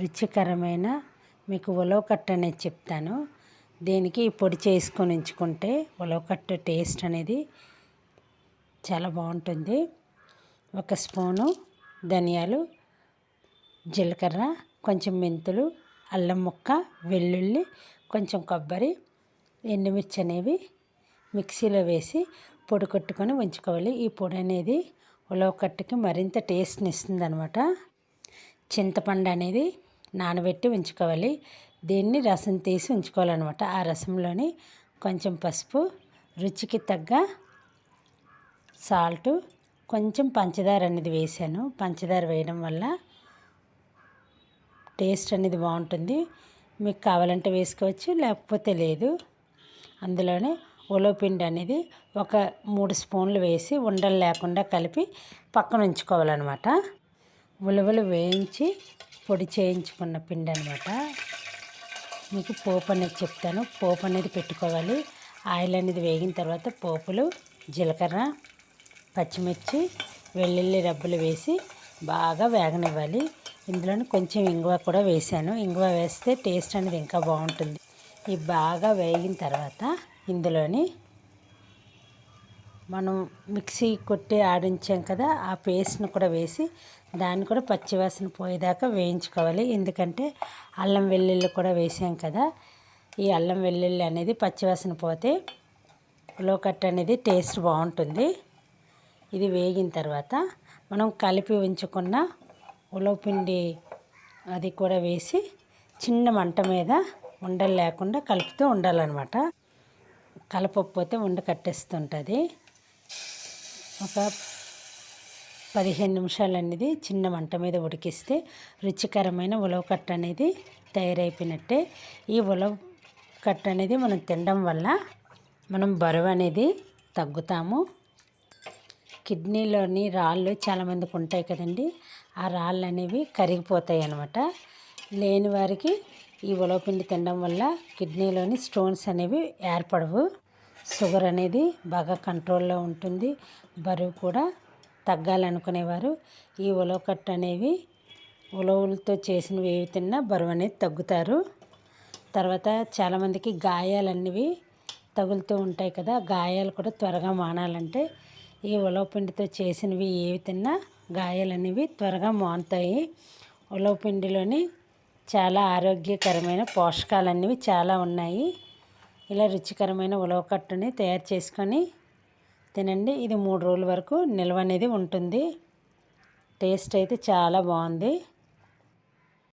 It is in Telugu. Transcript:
రుచికరమైన మీకు ఉలవకట్ట అనేది చెప్తాను. దీనికి ఈ పొడి చేసుకొని ఉంచుకుంటే ఉలవకట్ట టేస్ట్ అనేది చాలా బాగుంటుంది. ఒక స్పూను ధనియాలు జీలకర్ర కొంచెం మెంతులు అల్లం ముక్క వెల్లుల్లి కొంచెం కొబ్బరి ఎండుమిర్చి అనేవి మిక్సీలో వేసి పొడి కొట్టుకొని ఉంచుకోవాలి. ఈ పొడి అనేది ఉలవకట్టుకి మరింత టేస్ట్ని ఇస్తుంది అనమాట చింతపండు అనేది నానబెట్టి ఉంచుకోవాలి. దీన్ని రసం తీసి ఉంచుకోవాలన్నమాట. ఆ రసంలోని కొంచెం పసుపు రుచికి తగ్గ సాల్ట్ కొంచెం పంచదార అనేది వేసాను. పంచదార వేయడం వల్ల టేస్ట్ అనేది బాగుంటుంది. మీకు కావాలంటే వేసుకోవచ్చు లేకపోతే లేదు. అందులోనే ఉలవపిండి అనేది ఒక మూడు స్పూన్లు వేసి ఉండలు లేకుండా కలిపి పక్కన ఉంచుకోవాలన్నమాట. ఉలవలు వేయించి పొడి చేయించుకున్న పిండి అనమాట మీకు పోపు అనేది చెప్తాను. పోపు అనేది పెట్టుకోవాలి. ఆయిల్ అనేది వేగిన తర్వాత పోపులు జీలకర్ర పచ్చిమిర్చి వెల్లుల్లి రబ్బలు వేసి బాగా వేగనివ్వాలి. ఇందులోని కొంచెం ఇంగువ కూడా వేసాను. ఇంగువ వేస్తే టేస్ట్ అనేది ఇంకా బాగుంటుంది. ఇవి బాగా వేగిన తర్వాత ఇందులోని మనం మిక్సీ కొట్టి ఆడించాం కదా ఆ పేస్ట్ని కూడా వేసి దాన్ని కూడా పచ్చివాసన పోయేదాకా వేయించుకోవాలి. ఎందుకంటే అల్లం వెల్లుల్లి కూడా వేసాం కదా ఈ అల్లం వెల్లుల్లి అనేది పచ్చివాసన పోతే ఉలవకట్ట అనేది టేస్ట్ బాగుంటుంది. ఇది వేగిన తర్వాత మనం కలిపి ఉంచుకున్న ఉలవపిండి అది కూడా వేసి చిన్న మంట మీద ఉండలు లేకుండా కలుపుతూ ఉండాలన్నమాట. కలపకపోతే ఉండ కట్టేస్తుంటుంది. ఒక పదిహేను నిమిషాలు అనేది చిన్న మంట మీద ఉడికిస్తే రుచికరమైన ఉలవకట్ట అనేది తయారైపోయినట్టే. ఈ ఉలవ కట్ట అనేది మనం తినడం వల్ల మనం బరువు అనేది తగ్గుతాము. కిడ్నీలోని రాళ్ళు చాలామందికి ఉంటాయి కదండి ఆ రాళ్ళు అనేవి కరిగిపోతాయి అన్నమాట లేని వారికి ఈ ఉలవపిండి తినడం వల్ల కిడ్నీలోని స్టోన్స్ అనేవి ఏర్పడవు. షుగర్ అనేది బాగా కంట్రోల్లో ఉంటుంది. బరువు కూడా తగ్గాలనుకునేవారు. ఈ ఉలవకట్ట అనేవి ఉలవలతో చేసినవి ఏవి తిన్నా బరువు అనేది తగ్గుతారు. తర్వాత చాలామందికి గాయాలన్నవి తగులుతూ ఉంటాయి కదా గాయాలు కూడా త్వరగా మానాలంటే ఈ ఉలవపిండితో చేసినవి ఏవి తిన్నా గాయాలు అనేవి త్వరగా మానుతాయి. ఉలవపిండిలోని చాలా ఆరోగ్యకరమైన పోషకాలు అనేవి చాలా ఉన్నాయి. ఇలా రుచికరమైన ఉలవకట్టుని తయారు చేసుకొని తినండి. ఇది మూడు రోజుల వరకు నిల్వ అనేది ఉంటుంది. టేస్ట్ అయితే చాలా బాగుంది.